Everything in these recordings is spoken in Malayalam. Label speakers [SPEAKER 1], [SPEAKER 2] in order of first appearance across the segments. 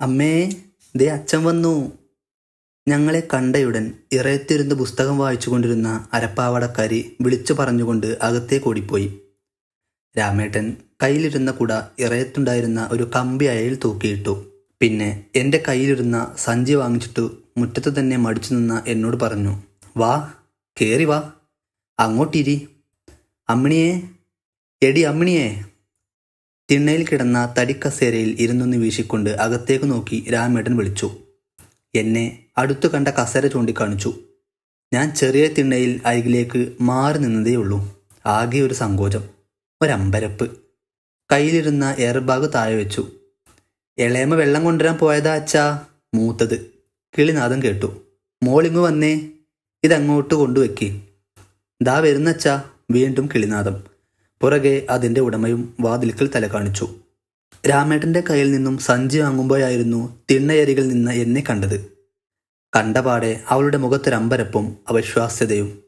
[SPEAKER 1] അമ്മേ ദേ അച്ഛൻ വന്നു. ഞങ്ങളെ കണ്ടയുടൻ ഇറയത്തിരുന്ന് പുസ്തകം വായിച്ചുകൊണ്ടിരുന്ന അരപ്പാവടക്കാരി വിളിച്ചു പറഞ്ഞുകൊണ്ട് അകത്തേക്ക് ഓടിപ്പോയി. രാമേട്ടൻ കയ്യിലിരുന്ന കുട ഇറയത്തുണ്ടായിരുന്ന ഒരു കമ്പി അയയിൽ തൂക്കിയിട്ടു. പിന്നെ എന്റെ കയ്യിലിരുന്ന സഞ്ചി വാങ്ങിച്ചിട്ടു മുറ്റത്ത് തന്നെ മടിച്ചു നിന്ന എന്നോട് പറഞ്ഞു വാ കേറി വാ. അങ്ങോട്ടിരി. അമ്മിണിയെ എടി അമ്മിണിയെ. തിണ്ണയിൽ കിടന്ന തടിക്കസേരയിൽ ഇരുന്നൊന്ന് വീശിക്കൊണ്ട് അകത്തേക്ക് നോക്കി രാമേട്ടൻ വിളിച്ചു. എന്നെ അടുത്തു കണ്ട കസേര ചൂണ്ടിക്കാണിച്ചു. ഞാൻ ചെറിയ തിണ്ണയിൽ അരികിലേക്ക് മാറി നിന്നതേയുള്ളൂ. ആകെ ഒരു സങ്കോചം. ഒരമ്പരപ്പ്. കയ്യിലിരുന്ന എയർബാഗ് താഴെ വെച്ചു. ഇളയമ്മ വെള്ളം കൊണ്ടുവരാൻ പോയതാ അച്ഛാ മൂത്തത്. കിളിനാഥം കേട്ടു. മോളിങ്ങ് വന്നേ. ഇതങ്ങോട്ട് കൊണ്ടുവെക്കി ദാ വരുന്നച്ചാ വീണ്ടും കിളിനാദം പുറകെ അതിന്റെ ഉടമയും വാതിൽക്കൽ തല കാണിച്ചു. രാമേട്ടന്റെ കയ്യിൽ നിന്നും സഞ്ചി വാങ്ങുമ്പോഴായിരുന്നു തിണ്ണയരികിൽ നിന്ന് എന്നെ കണ്ടത്. കണ്ടപാടെ അവളുടെ മുഖത്തൊരമ്പരപ്പും അവിശ്വാസ്യതയും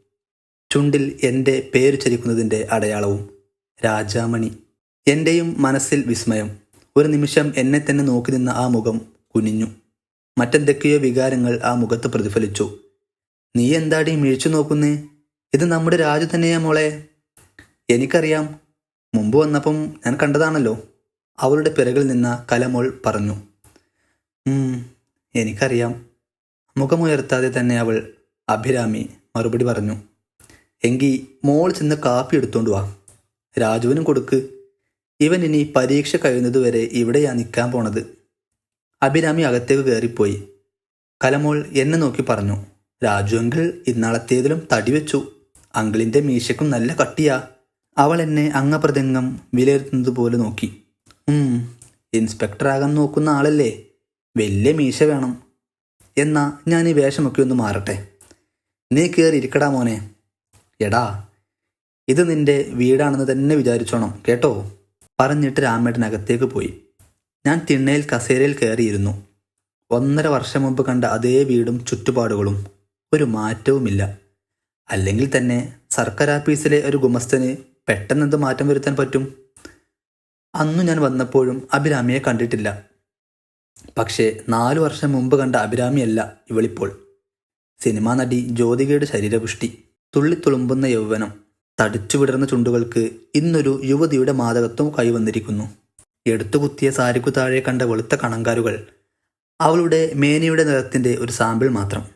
[SPEAKER 1] ചുണ്ടിൽ എന്റെ പേര് ചരിക്കുന്നതിന്റെ അടയാളവും. രാജാമണി. എന്റെയും മനസ്സിൽ വിസ്മയം. ഒരു നിമിഷം എന്നെ തന്നെ നോക്കി നിന്ന ആ മുഖം കുനിഞ്ഞു. മറ്റെന്തൊക്കെയോ വികാരങ്ങൾ ആ മുഖത്ത് പ്രതിഫലിച്ചു. നീ എന്താടി മിഴിച്ചു നോക്കുന്നേ? ഇത് നമ്മുടെ രാജു തന്നെയാ മോളെ. എനിക്കറിയാം. മുമ്പ് വന്നപ്പം ഞാൻ കണ്ടതാണല്ലോ. അവളുടെ പിറകിൽ നിന്ന കലമോൾ പറഞ്ഞു. "ഉം, എനിക്കറിയാം. മുഖമുയർത്താതെ തന്നെ അവൾ അഭിരാമി മറുപടി പറഞ്ഞു. എങ്കിൽ മോൾ ചെന്ന് കാപ്പി എടുത്തോണ്ട് വാ. രാജുവിനും കൊടുക്ക്. ഇവൻ ഇനി പരീക്ഷ കഴിയുന്നതുവരെ ഇവിടെയാ നിൽക്കാൻ പോണത്. അഭിരാമി അകത്തേക്ക് കയറിപ്പോയി. കലമോൾ എന്നെ നോക്കി പറഞ്ഞു. രാജു അങ്കിൾ ഇന്നാളത്തേതിലും തടി വെച്ചു. അങ്കിളിന്റെ മീശയ്ക്കും നല്ല കട്ടിയാ. അവൾ എന്നെ അംഗപ്രതംഗം വിലയിരുത്തുന്നത് പോലെ നോക്കി. ഇൻസ്പെക്ടറാകാൻ നോക്കുന്ന ആളല്ലേ? വലിയ മീശ വേണം. എന്നാ ഞാൻ ഈ വേഷമൊക്കെ ഒന്ന് മാറട്ടെ. നീ കയറി ഇരിക്കടാ മോനെ. എടാ ഇത് നിന്റെ വീടാണെന്ന് തന്നെ വിചാരിച്ചോണം കേട്ടോ? പറഞ്ഞിട്ട് രാമേട്ടനകത്തേക്ക് പോയി. ഞാൻ തിണ്ണയിൽ കസേരയിൽ കയറിയിരുന്നു. ഒന്നര വർഷം മുമ്പ് കണ്ട അതേ വീടും ചുറ്റുപാടുകളും ഒരു മാറ്റവുമില്ല. അല്ലെങ്കിൽ തന്നെ സർക്കാർ ആഫീസിലെ ഒരു ഗുമസ്തന് പെട്ടെന്നെന്ത് മാറ്റം വരുത്താൻ പറ്റും? അന്നു ഞാൻ വന്നപ്പോഴും അഭിരാമിയെ കണ്ടിട്ടില്ല. പക്ഷേ നാലു വർഷം മുമ്പ് കണ്ട അഭിരാമിയല്ല ഇവളിപ്പോൾ. സിനിമാ നടി ജ്യോതികയുടെ ശരീരപുഷ്ടി തുള്ളിത്തുളുമ്പുന്ന യൗവനം തടിച്ചു വിടർന്ന ചുണ്ടുകൾക്ക് ഇന്നൊരു യുവതിയുടെ മാതകത്വം കൈവന്നിരിക്കുന്നു. എടുത്തുകുത്തിയ സാരിക്കു താഴെ കണ്ട വെളുത്ത കണങ്കാരുകൾ അവളുടെ മേനയുടെ നിറത്തിന്റെ ഒരു സാമ്പിൾ മാത്രം.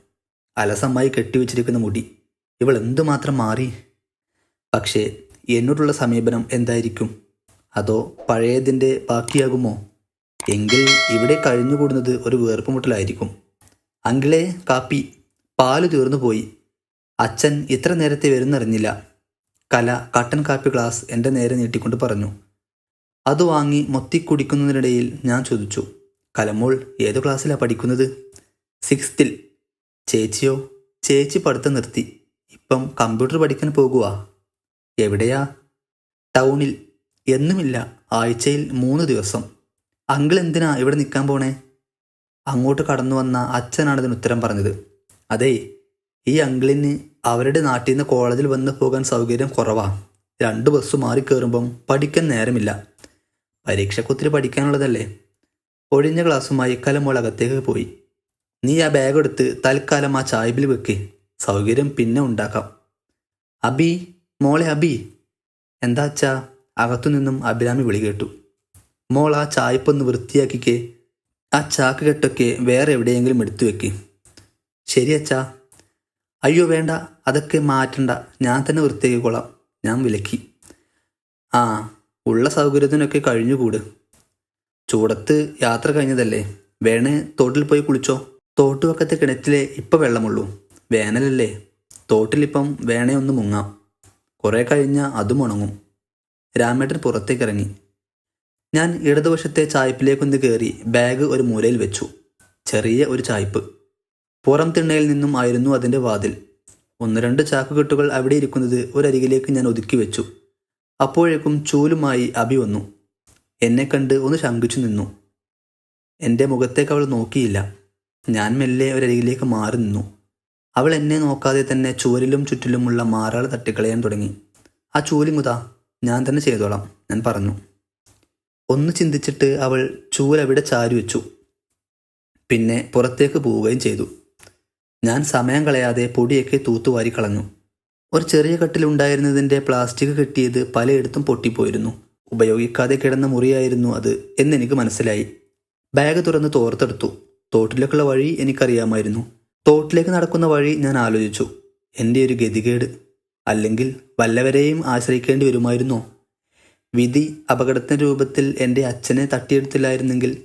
[SPEAKER 1] അലസമായി കെട്ടിവെച്ചിരിക്കുന്ന മുടി ഇവൾ എന്തുമാത്രം മാറി? പക്ഷേ എന്നോടുള്ള സമീപനം എന്തായിരിക്കും? അതോ പഴയതിന്റെ ബാക്കിയാകുമോ? എങ്കിൽ ഇവിടെ കഴിഞ്ഞുകൂടുന്നത് ഒരു വേർപ്പുമുട്ടലായിരിക്കും. അങ്കിളെ കാപ്പി പാൽ തീർന്നു പോയി. അച്ഛൻ ഇത്ര നേരത്തെ വരുന്നറിഞ്ഞില്ല. കല കട്ടൻ കാപ്പി ഗ്ലാസ് എന്റെ നേരെ നീട്ടിക്കൊണ്ട് പറഞ്ഞു. അത് വാങ്ങി മൊത്തി കുടിക്കുന്നതിനിടയിൽ ഞാൻ ചോദിച്ചു കലമോൾ ഏത് ക്ലാസ്സിലാണ് പഠിക്കുന്നത്? സിക്സ്ത്തിൽ. ചേച്ചിയോ? ചേച്ചി പഠിത്തം നിർത്തി. ഇപ്പം കമ്പ്യൂട്ടർ പഠിക്കാൻ പോകുവാ. എവിടെയാ? ടൗണിൽ എന്നുമില്ല ആഴ്ചയിൽ മൂന്ന് ദിവസം. അങ്കിൾ എന്തിനാ ഇവിടെ നിൽക്കാൻ പോണേ? അങ്ങോട്ട് കടന്നു വന്ന അച്ഛനാണ് ഇതിന് ഉത്തരം പറഞ്ഞത്. അതേ ഈ അങ്കിളിന് അവരുടെ നാട്ടിൽ നിന്ന് കോളേജിൽ വന്ന് പോകാൻ സൗകര്യം കുറവാ. രണ്ട് ബസ് മാറി കയറുമ്പം പഠിക്കാൻ നേരമില്ല. പരീക്ഷക്കൊത്തിരി പഠിക്കാനുള്ളതല്ലേ? ഒഴിഞ്ഞ ക്ലാസ്സുമായി കലമോൾ അകത്തേക്ക് പോയി. നീ ആ ബാഗ് എടുത്ത് തൽക്കാലം ആ ചായബിൽ വെക്ക്. സൗകര്യം പിന്നെ ഉണ്ടാക്കാം. അബി മോളെ അബി എന്താ അച്ഛാ? അകത്തുനിന്നും അഭിരാമി വിളി കേട്ടു. മോൾ ആ ചായ്പൊന്ന് വൃത്തിയാക്കിക്കേ ആ ചാക്ക് കെട്ടൊക്കെ വേറെ എവിടെയെങ്കിലും എടുത്തു വെക്ക്. ശരി അച്ഛാ. അയ്യോ വേണ്ട അതൊക്കെ മാറ്റണ്ട. ഞാൻ തന്നെ വൃത്തിയാക്കിക്കോളാം ഞാൻ വിലക്കി. ആ ഉള്ള സൗകര്യത്തിനൊക്കെ കഴിഞ്ഞുകൂട്. ചൂടത്ത് യാത്ര കഴിഞ്ഞതല്ലേ? വേണേ തോട്ടിൽ പോയി കുളിച്ചോ? തോട്ടുവക്കത്തെ കിണറ്റിലെ ഇപ്പം വെള്ളമുള്ളൂ. വേനലല്ലേ? തോട്ടിലിപ്പം വേണേ ഒന്ന് മുങ്ങാം. കുറേ കഴിഞ്ഞ അതും ഉണങ്ങും. രാമേട്ടൻ പുറത്തേക്ക് ഇറങ്ങി ഞാൻ ഇടതുവശത്തെ ചായ്പിലേക്കൊന്ന് കയറി ബാഗ് ഒരു മൂലയിൽ വെച്ചു. ചെറിയ ഒരു ചായ്പ്. പുറം തിണ്ണയിൽ നിന്നും ആയിരുന്നു അതിന്റെ വാതിൽ. ഒന്ന് രണ്ട് ചാക്കുകെട്ടുകൾ അവിടെ ഇരിക്കുന്നത് ഒരരികിലേക്ക് ഞാൻ ഒതുക്കി വെച്ചു. അപ്പോഴേക്കും ചൂലുമായി അഭി വന്നു. എന്നെ കണ്ട് ഒന്ന് ശങ്കിച്ചു നിന്നു. എന്റെ മുഖത്തേക്ക് അവൾ നോക്കിയില്ല. ഞാൻ മെല്ലെ ഒരരികിലേക്ക് മാറി നിന്നു. അവൾ എന്നെ നോക്കാതെ തന്നെ ചുവരിലും ചുറ്റിലുമുള്ള മാറാൾ തട്ടിക്കളയാൻ തുടങ്ങി. ആ ചൂലിങ്ങുതാ ഞാൻ തന്നെ ചെയ്തോളാം ഞാൻ പറഞ്ഞു. ഒന്ന് ചിന്തിച്ചിട്ട് അവൾ ചൂലവിടെ ചാരി വെച്ചു. പിന്നെ പുറത്തേക്ക് പോവുകയും ചെയ്തു. ഞാൻ സമയം കളയാതെ പൊടിയൊക്കെ തൂത്തുവാരി കളഞ്ഞു. ഒരു ചെറിയ കട്ടിലുണ്ടായിരുന്നതിന്റെ പ്ലാസ്റ്റിക് കെട്ടിയത് പലയിടത്തും പൊട്ടിപ്പോയിരുന്നു. ഉപയോഗിക്കാതെ കിടന്ന മുറിയായിരുന്നു അത് എന്നെനിക്ക് മനസ്സിലായി. ബാഗ് തുറന്ന് തോർത്തെടുത്തു. തോട്ടിലേക്കുള്ള വഴി എനിക്കറിയാമായിരുന്നു. തോട്ടിലേക്ക് നടക്കുന്ന വഴി ഞാൻ ആലോചിച്ചു. എന്റെ ഒരു ഗതികേട് അല്ലെങ്കിൽ വല്ലവരെയും ആശ്രയിക്കേണ്ടി വരുമായിരുന്നോ? വിധി അപകടത്തിന്റെ രൂപത്തിൽ എന്റെ അച്ഛനെ തട്ടിയെടുത്തില്ലായിരുന്നെങ്കിൽ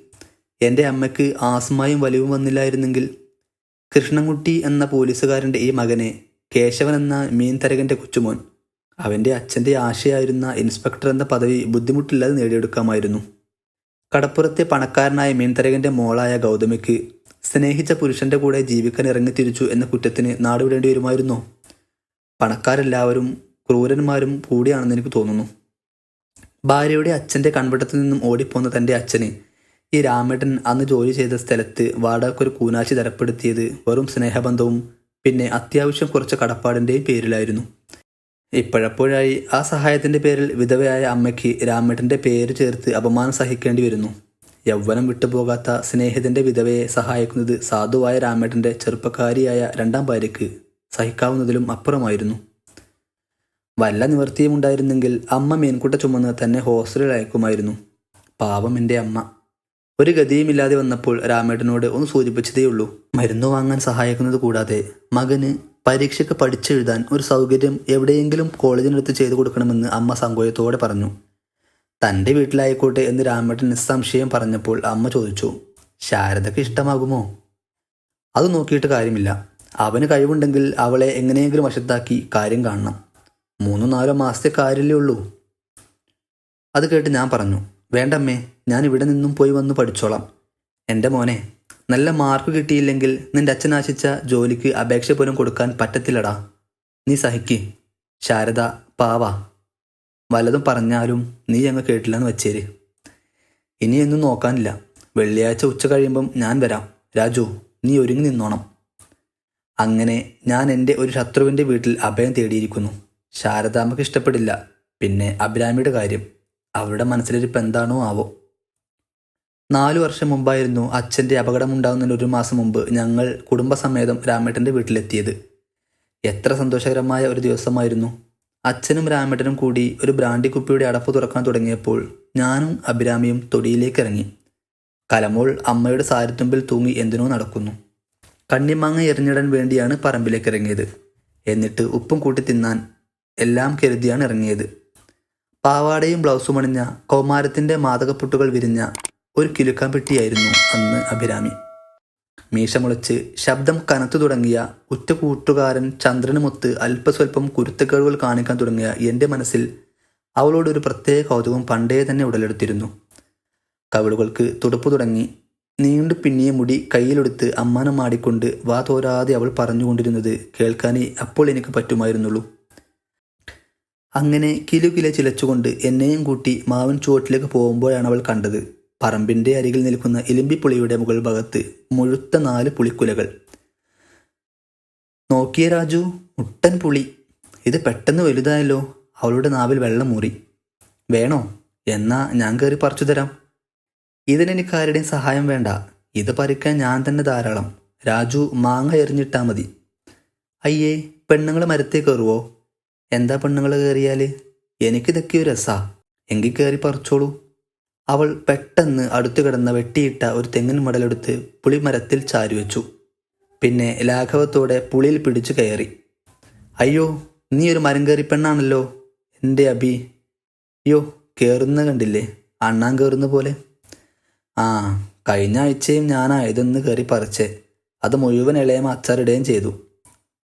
[SPEAKER 1] എന്റെ അമ്മയ്ക്ക് ആസ്മായും വലിവും വന്നില്ലായിരുന്നെങ്കിൽ കൃഷ്ണൻകുട്ടി എന്ന പോലീസുകാരന്റെ ഈ മകനെ കേശവൻ എന്ന മീൻതരകന്റെ കൊച്ചുമോൻ അവന്റെ അച്ഛന്റെ ആശയായിരുന്ന ഇൻസ്പെക്ടർ എന്ന പദവി ബുദ്ധിമുട്ടില്ലാതെ നേടിയെടുക്കാമായിരുന്നു. കടപ്പുറത്തെ പണക്കാരനായ മീൻതരകന്റെ മോളായ ഗൗതമിക്ക് സ്നേഹിച്ച പുരുഷന്റെ കൂടെ ജീവിക്കാൻ ഇറങ്ങി തിരിച്ചു എന്ന കുറ്റത്തിന് നാടുവിടേണ്ടി വരുമായിരുന്നോ. പണക്കാരെല്ലാവരും ക്രൂരന്മാരും കൂടിയാണെന്ന് എനിക്ക് തോന്നുന്നു. ഭാര്യയുടെ അച്ഛന്റെ കൺവെട്ടത്തിൽ നിന്നും ഓടിപ്പോന്ന തന്റെ അച്ഛന് ഈ രാമേട്ടൻ അന്ന് ജോലി ചെയ്ത സ്ഥലത്ത് വാടകയ്ക്കൊരു കൂനാശി തരപ്പെടുത്തിയത് വെറും സ്നേഹബന്ധവും പിന്നെ അത്യാവശ്യം കുറച്ച് കടപ്പാടിന്റെയും പേരിലായിരുന്നു. ഇപ്പോഴപ്പോഴായി ആ സഹായത്തിന്റെ പേരിൽ വിധവയായ അമ്മയ്ക്ക് രാമേട്ടന്റെ പേര് ചേർത്ത് അപമാനം സഹിക്കേണ്ടി വരുന്നു. യൗവനം വിട്ടുപോകാത്ത സ്നേഹിതന്റെ വിധവയെ സഹായിക്കുന്നത് സാധുവായ രാമേട്ടന്റെ ചെറുപ്പക്കാരിയായ രണ്ടാം ഭാര്യയ്ക്ക് സഹിക്കാവുന്നതിലും അപ്പുറമായിരുന്നു. വല്ല നിവൃത്തിയും ഉണ്ടായിരുന്നെങ്കിൽ അമ്മ മീൻകുട്ട ചുമന്ന് തന്നെ ഹോസ്റ്റലിൽ അയക്കുമായിരുന്നു. പാവം എന്റെ അമ്മ. ഒരു ഗതിയുമില്ലാതെ വന്നപ്പോൾ രാമേട്ടനോട് ഒന്ന് സൂചിപ്പിച്ചതേയുള്ളൂ മരുന്ന് വാങ്ങാൻ സഹായിക്കുന്നത് കൂടാതെ മകന് പരീക്ഷയ്ക്ക് പഠിച്ചെഴുതാൻ ഒരു സൗകര്യം എവിടെയെങ്കിലും കോളേജിനടുത്ത് ചെയ്തു കൊടുക്കണമെന്ന് അമ്മ സങ്കോചത്തോടെ പറഞ്ഞു. തന്റെ വീട്ടിലായിക്കോട്ടെ എന്ന് രാമേട്ടൻ നിസ്സംശയം പറഞ്ഞപ്പോൾ അമ്മ ചോദിച്ചു ശാരദയ്ക്ക് ഇഷ്ടമാകുമോ? അത് നോക്കിയിട്ട് കാര്യമില്ല. അവന് കഴിവുണ്ടെങ്കിൽ അവളെ എങ്ങനെയെങ്കിലും വശത്താക്കി കാര്യം കാണണം. മൂന്നോ നാലോ മാസത്തെ കാര്യമല്ലേ ഉള്ളൂ. അത് കേട്ട് ഞാൻ പറഞ്ഞു വേണ്ടമ്മേ ഞാൻ ഇവിടെ നിന്നും പോയി വന്ന് പഠിച്ചോളാം. എന്റെ മോനെ നല്ല മാർക്ക് കിട്ടിയില്ലെങ്കിൽ നിന്റെ അച്ഛൻ ആശിച്ച ജോലിക്ക് അപേക്ഷ പോലും കൊടുക്കാൻ പറ്റത്തില്ലടാ. നീ സഹിക്ക്. ശാരദ പാവ. വല്ലതും പറഞ്ഞാലും നീ ഞങ്ങൾ കേട്ടില്ലെന്ന് വെച്ചേര്. ഇനിയൊന്നും നോക്കാനില്ല. വെള്ളിയാഴ്ച ഉച്ച കഴിയുമ്പം ഞാൻ വരാം. രാജു നീ ഒരുങ്ങി നിന്നോണം. അങ്ങനെ ഞാൻ എന്റെ ഒരു ശത്രുവിന്റെ വീട്ടിൽ അഭയം തേടിയിരിക്കുന്നു. ശാരദാമ്മക്ക് ഇഷ്ടപ്പെടില്ല. പിന്നെ അഭിരാമിയുടെ കാര്യം. അവരുടെ മനസ്സിലിരിപ്പ് എന്താണോ ആവോ. നാലു വർഷം മുമ്പായിരുന്നു അച്ഛന്റെ അപകടമുണ്ടാകുന്നതിന് ഒരു മാസം മുമ്പ് ഞങ്ങൾ കുടുംബസമേതം രാമേട്ടന്റെ വീട്ടിലെത്തിയത്. എത്ര സന്തോഷകരമായ ഒരു ദിവസമായിരുന്നു. അച്ഛനും രാമേട്ടനും കൂടി ഒരു ബ്രാൻഡി കുപ്പിയുടെ അടപ്പ് തുറക്കാൻ തുടങ്ങിയപ്പോൾ ഞാനും അഭിരാമിയും തൊടിയിലേക്ക് ഇറങ്ങി കലമോൾ അമ്മയുടെ സാരിത്തുമ്പിൽ തൂങ്ങി എന്തിനോ നടക്കുന്നു. കണ്ണിമാങ്ങ എറിഞ്ഞിടാൻ വേണ്ടിയാണ് പറമ്പിലേക്ക് ഇറങ്ങിയത് എന്നിട്ട് ഉപ്പും കൂട്ടി തിന്നാൻ എല്ലാം കരുതിയാണ് ഇറങ്ങിയത്. പാവാടയും ബ്ലൗസും അണിഞ്ഞ കൗമാരത്തിന്റെ മാതകപ്പൊട്ടുകൾ വിരിഞ്ഞ ഒരു കിലുക്കാൻ പെട്ടിയായിരുന്നു അന്ന് അഭിരാമി. മീശ മുളച്ച് ശബ്ദം കനത്തു തുടങ്ങിയ ഉറ്റ കൂട്ടുകാരൻ ചന്ദ്രനുമൊത്ത് അല്പസ്വല്പം കുരുത്തക്കേടുകൾ കാണിക്കാൻ തുടങ്ങിയ എന്റെ മനസ്സിൽ അവളോട് ഒരു പ്രത്യേക കൗതുകം പണ്ടേ തന്നെ ഉടലെടുത്തിരുന്നു. കവിളുകൾക്ക് തുടുപ്പ് തുടങ്ങി നീണ്ടു പിന്നിയ മുടി കയ്യിലെടുത്ത് അമ്മാനം മാടിക്കൊണ്ട് വാ തോരാതെ അവൾ പറഞ്ഞുകൊണ്ടിരുന്നത് കേൾക്കാനേ അപ്പോൾ എനിക്ക് പറ്റുമായിരുന്നുള്ളൂ. അങ്ങനെ കിലുകില ചിലച്ചുകൊണ്ട് എന്നെയും കൂട്ടി മാവൻ ചുവട്ടിലേക്ക് പോകുമ്പോഴാണ് അവൾ കണ്ടത്. പറമ്പിന്റെ അരികിൽ നിൽക്കുന്ന ഇലിമ്പിപ്പുളിയുടെ മുകൾ ഭാഗത്ത് മുഴുത്ത നാല് പുളിക്കുലകൾ. നോക്കിയ രാജു മുട്ടൻ പുളി. ഇത് പെട്ടെന്ന് വലുതായല്ലോ. അവളുടെ നാവിൽ വെള്ളം മൂറി വേണോ? എന്നാ ഞാൻ കയറി പറിച്ചു തരാം. ഇതിനെനിക്ക് ആരുടെയും സഹായം വേണ്ട. ഇത് പറിക്കാൻ ഞാൻ തന്നെ ധാരാളം. രാജു മാങ്ങ എറിഞ്ഞിട്ടാ മതി. അയ്യേ പെണ്ണുങ്ങൾ മരത്തെ കയറുവോ? എന്താ പെണ്ണുങ്ങൾ കയറിയാൽ എനിക്കിതൊക്കെ ഒരു രസാ. എങ്കിൽ കയറി പറിച്ചോളൂ. അവൾ പെട്ടെന്ന് അടുത്തു കിടന്ന വെട്ടിയിട്ട ഒരു തെങ്ങിൻ മടലെടുത്ത് പുളിമരത്തിൽ ചാരിവെച്ചു. പിന്നെ ലാഘവത്തോടെ പുളിയിൽ പിടിച്ചു കയറി. അയ്യോ നീ ഒരു മരം കയറി പെണ്ണാണല്ലോ. എന്റെ അബി? അയ്യോ കയറുന്ന കണ്ടില്ലേ? അണ്ണാൻ കയറുന്ന പോലെ. ആ കഴിഞ്ഞ ആഴ്ചയും ഞാനായതെന്ന് കയറി പറിച്ചേ. അത് മുഴുവൻ ഇളയം അച്ചാറിടുകയും ചെയ്തു.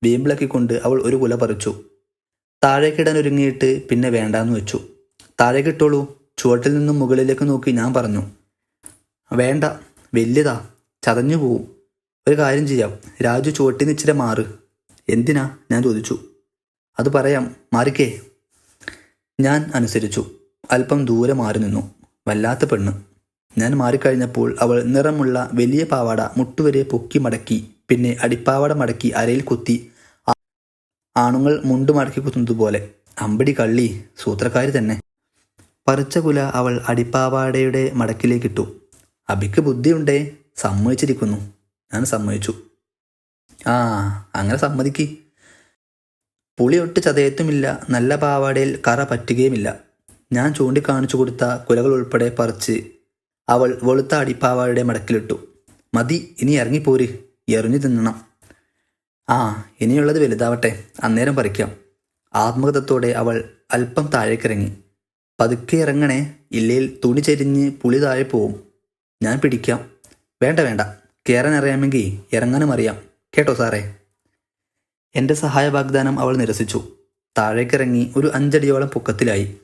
[SPEAKER 1] വീമ്പിളക്കിക്കൊണ്ട് അവൾ ഒരു കുല പറിച്ചു. താഴേക്കിടാൻ ഒരുങ്ങിയിട്ട് പിന്നെ വേണ്ടാന്ന് വെച്ചു. താഴേക്കിട്ടോളൂ. ചുവട്ടിൽ നിന്നും മുകളിലേക്ക് നോക്കി ഞാൻ പറഞ്ഞു വേണ്ട വലിയതാ ചതഞ്ഞു പോവും. ഒരു കാര്യം ചെയ്യാം. രാജു ചുവട്ടിൽ നിന്ന് ഇച്ചിരി മാറ്. എന്തിനാ? ഞാൻ ചോദിച്ചു. അത് പറയാം. മാറിക്കേ. ഞാൻ അനുസരിച്ചു. അല്പം ദൂരെ മാറി നിന്നു. വല്ലാത്ത പെണ്ണ്. ഞാൻ മാറിക്കഴിഞ്ഞപ്പോൾ അവൾ നിറമുള്ള വലിയ പാവാട മുട്ടുവരെ പൊക്കി മടക്കി പിന്നെ അടിപ്പാവാട മടക്കി അരയിൽ കുത്തി ആണുങ്ങൾ മുണ്ട് മടക്കി കുത്തുന്നത് പോലെ അമ്പടി കള്ളി സൂത്രക്കാരി തന്നെ. പറിച്ച കുല അവൾ അടിപ്പാവാടയുടെ മടക്കിലേക്കിട്ടു. അബിക്ക് ബുദ്ധിയുണ്ടേ? സമ്മതിച്ചിരിക്കുന്നു. ഞാൻ സമ്മതിച്ചു. ആ അങ്ങനെ സമ്മതിക്ക്. പുളിയൊട്ട് ചതയത്തുമില്ല. നല്ല പാവാടയിൽ കറ പറ്റുകയുമില്ല. ഞാൻ ചൂണ്ടിക്കാണിച്ചു കൊടുത്ത കുലകൾ ഉൾപ്പെടെ പറിച്ച് അവൾ വെളുത്ത അടിപ്പാവാടയുടെ മടക്കിലിട്ടു. മതി ഇനി ഇറങ്ങിപ്പോര്. എറിഞ്ഞു തിന്നണം. ആ ഇനിയുള്ളത് വലുതാവട്ടെ. അന്നേരം പറിക്കാം. ആത്മകഥത്തോടെ അവൾ അല്പം താഴേക്കിറങ്ങി. പതുക്കെ ഇറങ്ങണേ. ഇല്ലേൽ തുണി ചെരിഞ്ഞ് പുളി താഴെ പോവും. ഞാൻ പിടിക്കാം. വേണ്ട വേണ്ട. കയറാൻ അറിയാമെങ്കിൽ ഇറങ്ങാനും അറിയാം. കേട്ടോ സാറേ. എന്റെ സഹായ വാഗ്ദാനം അവൾ നിരസിച്ചു. താഴേക്കിറങ്ങി ഒരു അഞ്ചടിയോളം പൊക്കത്തിലായി.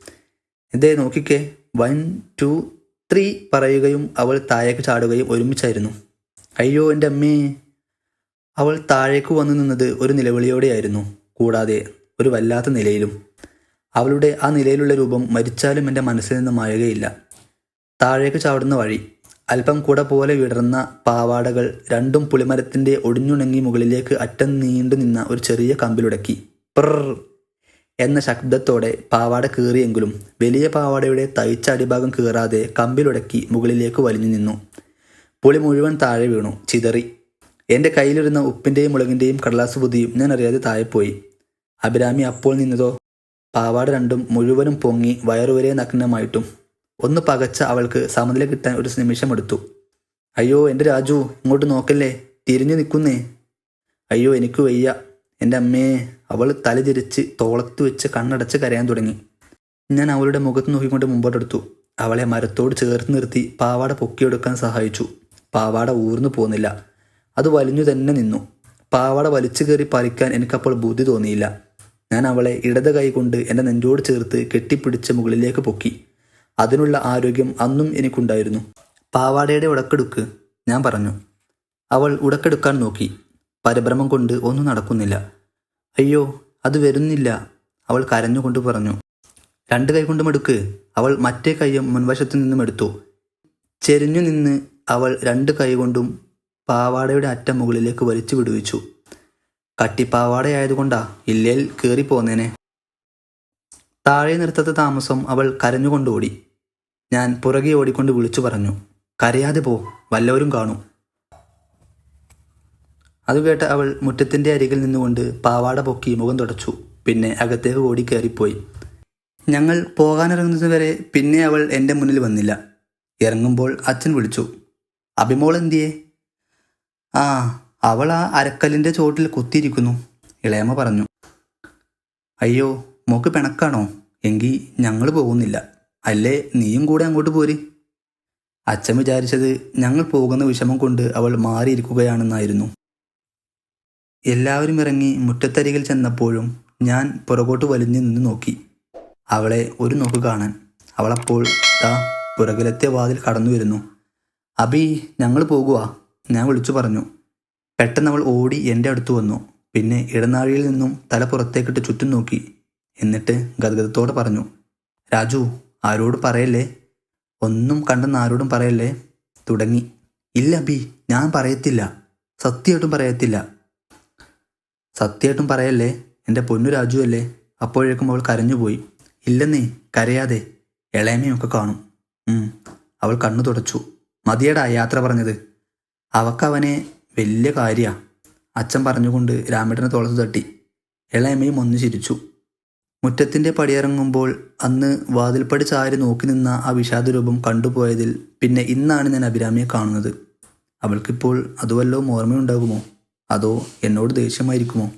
[SPEAKER 1] ഇതേ നോക്കിക്കേ. വൺ ടു ത്രീ പറയുകയും അവൾ താഴേക്ക് ചാടുകയും ഒരുമിച്ചായിരുന്നു. അയ്യോ എന്റെ അമ്മേ. അവൾ താഴേക്ക് വന്നു നിന്നത് ഒരു നിലവിളിയോടെയായിരുന്നു. കൂടാതെ ഒരു വല്ലാത്ത നിലയിലും. അവളുടെ ആ നിലയിലുള്ള രൂപം മരിച്ചാലും എന്റെ മനസ്സിൽ നിന്ന് മായുകയില്ല. താഴേക്ക് ചാടുന്ന വഴി. അല്പം കൂടെ പോലെ വിടർന്ന പാവാടകൾ രണ്ടും പുളിമരത്തിന്റെ ഒടിഞ്ഞുണങ്ങി മുകളിലേക്ക് അറ്റം നീണ്ടു നിന്ന ഒരു ചെറിയ കമ്പിലുടക്കി. പ്രർ എന്ന ശബ്ദത്തോടെ പാവാട കീറിയെങ്കിലും വലിയ പാവാടയുടെ തയ്ച്ച അടിഭാഗം കീറാതെ കമ്പിലുടക്കി മുകളിലേക്ക് വലിഞ്ഞു നിന്നു. പുളി മുഴുവൻ താഴെ വീണു ചിതറി. എന്റെ കയ്യിലിരുന്ന ഉപ്പിന്റെയും മുളകിന്റെയും കടലാസ് ബുദ്ധിയും ഞാൻ അറിയാതെ താഴെപ്പോയി അഭിരാമി അപ്പോൾ നിന്നതോ? പാവാട രണ്ടും മുഴുവനും പൊങ്ങി വയറുവരെ നഗ്നമായിട്ടും. ഒന്ന് പകച്ച അവൾക്ക് സമനില കിട്ടാൻ ഒരു നിമിഷമെടുത്തു. അയ്യോ എന്റെ രാജു ഇങ്ങോട്ട് നോക്കല്ലേ? തിരിഞ്ഞു നിൽക്കുന്നേ. അയ്യോ എനിക്ക് വയ്യ. എന്റെ അമ്മേ അവൾ തലതിരിച്ച് തോളത്ത് വെച്ച് കണ്ണടച്ച് കരയാൻ തുടങ്ങി. ഞാൻ അവളുടെ മുഖത്ത് നോക്കിക്കൊണ്ട് മുമ്പോട്ടെടുത്തു. അവളെ മരത്തോട് ചേർത്ത് നിർത്തി പാവാട പൊക്കിയെടുക്കാൻ സഹായിച്ചു. പാവാട ഊർന്നു പോകുന്നില്ല അത് വലിഞ്ഞു തന്നെ നിന്നു. പാവാട വലിച്ചു കയറി പറിക്കാൻ എനിക്കപ്പോൾ ബുദ്ധി തോന്നിയില്ല. ഞാൻ അവളെ ഇടത് കൈകൊണ്ട് എന്റെ നെഞ്ചോട് ചേർത്ത് കെട്ടിപ്പിടിച്ച് മുകളിലേക്ക് പൊക്കി. അതിനുള്ള ആരോഗ്യം അന്നും എനിക്കുണ്ടായിരുന്നു. പാവാടയുടെ ഉടക്കെടുക്ക് ഞാൻ പറഞ്ഞു. അവൾ ഉടക്കെടുക്കാൻ നോക്കി. പരിഭ്രമം കൊണ്ട് ഒന്നും നടക്കുന്നില്ല. അയ്യോ അത് വരുന്നില്ല. അവൾ കരഞ്ഞുകൊണ്ട് പറഞ്ഞു. രണ്ട് കൈ കൊണ്ടും എടുക്ക്. അവൾ മറ്റേ കൈയും മുൻവശത്തു നിന്നും എടുത്തു. ചെരിഞ്ഞു നിന്ന് അവൾ രണ്ട് കൈ കൊണ്ടും പാവാടയുടെ അറ്റം മുകളിലേക്ക് വലിച്ചു വിടുവിച്ചു. കട്ടിപ്പാവാടയായതുകൊണ്ടാ ഇല്ലേൽ കയറിപ്പോന്നേനെ താഴെ നിർത്തത്തെ താമസം അവൾ കരഞ്ഞുകൊണ്ടോടി. ഞാൻ പുറകെ ഓടിക്കൊണ്ട് വിളിച്ചു പറഞ്ഞു കരയാതെ പോ വല്ലവരും കാണും. അത് കേട്ട അവൾ മുറ്റത്തിന്റെ അരികിൽ നിന്നുകൊണ്ട് പാവാട പൊക്കി മുഖം തുടച്ചു പിന്നെ അകത്തേക്ക് ഓടി കയറിപ്പോയി ഞങ്ങൾ പോകാനിറങ്ങുന്നതുവരെ പിന്നെ അവൾ എന്റെ മുന്നിൽ വന്നില്ല. ഇറങ്ങുമ്പോൾ അച്ഛൻ വിളിച്ചു അഭിമോൾ എന്തിയേ? ആ അവൾ ആ അരക്കല്ലിന്റെ ചോട്ടിൽ കുത്തിയിരിക്കുന്നു. ഇളയമ്മ പറഞ്ഞു അയ്യോ മോക്ക് പിണക്കാണോ? എങ്കിൽ ഞങ്ങൾ പോകുന്നില്ല. അല്ലേ നീയും കൂടെ അങ്ങോട്ട് പോര്. അച്ഛൻ വിചാരിച്ചത് ഞങ്ങൾ പോകുന്ന വിഷമം കൊണ്ട് അവൾ മാറിയിരിക്കുകയാണെന്നായിരുന്നു. എല്ലാവരും ഇറങ്ങി മുറ്റത്തരികിൽ ചെന്നപ്പോഴും ഞാൻ പുറകോട്ട് വലിഞ്ഞു നിന്ന് നോക്കി. അവളെ ഒരു നോക്ക് കാണാൻ. അവളപ്പോൾ താ പുറകിലത്തെ വാതിൽ കടന്നു വരുന്നു അബി ഞങ്ങൾ പോകുക ഞാൻ വിളിച്ചു പറഞ്ഞു. പെട്ടെന്ന് അവൾ ഓടി എന്റെ അടുത്ത് വന്നു. പിന്നെ ഇടനാഴിയിൽ നിന്നും തല പുറത്തേക്കിട്ട് ചുറ്റും നോക്കി. എന്നിട്ട് ഗദ്ഗതത്തോടെ പറഞ്ഞു രാജു ആരോട് പറയല്ലേ? ഒന്നും കണ്ടെന്ന് ആരോടും പറയല്ലേ? തുടങ്ങി ഇല്ല ബി ഞാൻ പറയത്തില്ല. സത്യമായിട്ടും പറയത്തില്ല. സത്യമായിട്ടും പറയല്ലേ? എന്റെ പൊന്നു രാജു അല്ലേ? അപ്പോഴേക്കും അവൾ കരഞ്ഞുപോയി. ഇല്ലെന്നേ കരയാതെ. ഇളയമയൊക്കെ കാണും. അവൾ കണ്ണു തുടച്ചു. മതിയടാ യാത്ര പറഞ്ഞത്. അവക്കവനെ വലിയ കാര്യമാണ് അച്ഛൻ പറഞ്ഞുകൊണ്ട് രാമേട്ടനെ തോളത്ത് തട്ടി. ഇളയമ്മയും ഒന്ന് ചിരിച്ചു. മുറ്റത്തിന്റെ പടിയിറങ്ങുമ്പോൾ അന്ന് വാതിൽപ്പടി ചാരി നോക്കി നിന്ന ആ വിഷാദരൂപം കണ്ടുപോയതിൽ പിന്നെ ഇന്നാണ് ഞാൻ അഭിരാമിയെ കാണുന്നത്. അവൾക്കിപ്പോൾ അതുവല്ലോ ഓർമ്മയുണ്ടാകുമോ? അതോ എന്നോട് ദേഷ്യമായിരിക്കുമോ?